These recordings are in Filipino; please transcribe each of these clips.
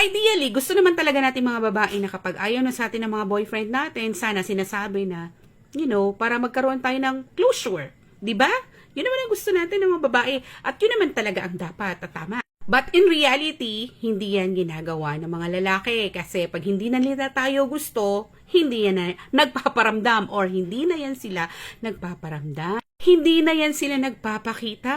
Ideally, gusto naman talaga natin mga babae na kapag ayaw na sa atin ng mga boyfriend natin, sana sinasabi na, you know, para magkaroon tayo ng closure. ba? Yun naman ang gusto natin ng mga babae at yun naman talaga ang dapat at tama. But in reality, hindi yan ginagawa ng mga lalaki kasi pag hindi na nila tayo gusto, hindi yan na nagpaparamdam or hindi na yan sila nagpaparamdam. Hindi na yan sila nagpapakita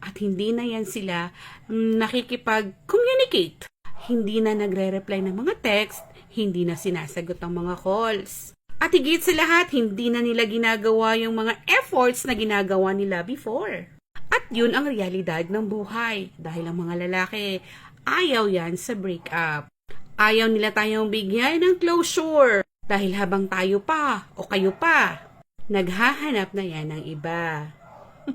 at hindi na yan sila mm, nakikipag-communicate. Hindi na nagre-reply ng mga text, hindi na sinasagot ang mga calls. At higit sa lahat, hindi na nila ginagawa yung mga efforts na ginagawa nila before. At yun ang realidad ng buhay dahil ang mga lalaki ayaw yan sa breakup. Ayaw nila tayong bigyan ng closure dahil habang tayo pa o kayo pa, naghahanap na yan ng iba.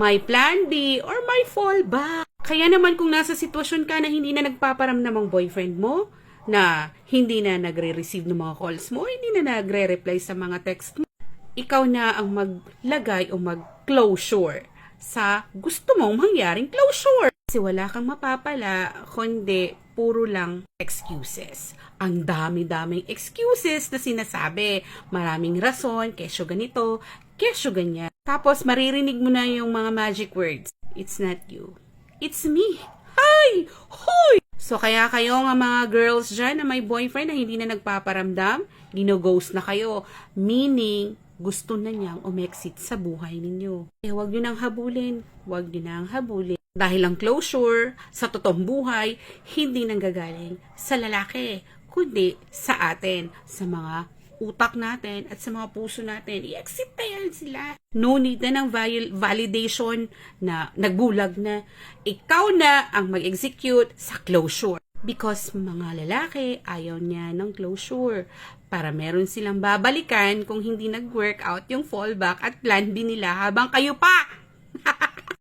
may plan B or may fallback. Kaya naman kung nasa sitwasyon ka na hindi na nagpaparamdam ang boyfriend mo, na hindi na nagre-receive ng mga calls mo, hindi na nagre-reply sa mga text mo, ikaw na ang maglagay o mag-closure sa gusto mong mangyaring closure. Kasi wala kang mapapala, kundi puro lang excuses. Ang dami-daming excuses na sinasabi. Maraming rason, kesyo ganito, kesyo ganyan. Tapos maririnig mo na yung mga magic words. It's not you. It's me. Ay! Hoy! So kaya kayo nga mga girls dyan na may boyfriend na hindi na nagpaparamdam, ginoghost na kayo. Meaning, gusto na niyang umexit sa buhay ninyo. Eh, huwag nyo nang habulin. Huwag nyo nang habulin. Dahil ang closure sa totoong buhay, hindi nanggagaling sa lalaki, kundi sa atin, sa mga utak natin at sa mga puso natin. I-exit na sila. No need na ng val- validation na nagbulag na. Ikaw na ang mag-execute sa closure. Because mga lalaki ayaw niya ng closure para meron silang babalikan kung hindi nag-work out yung fallback at plan B nila habang kayo pa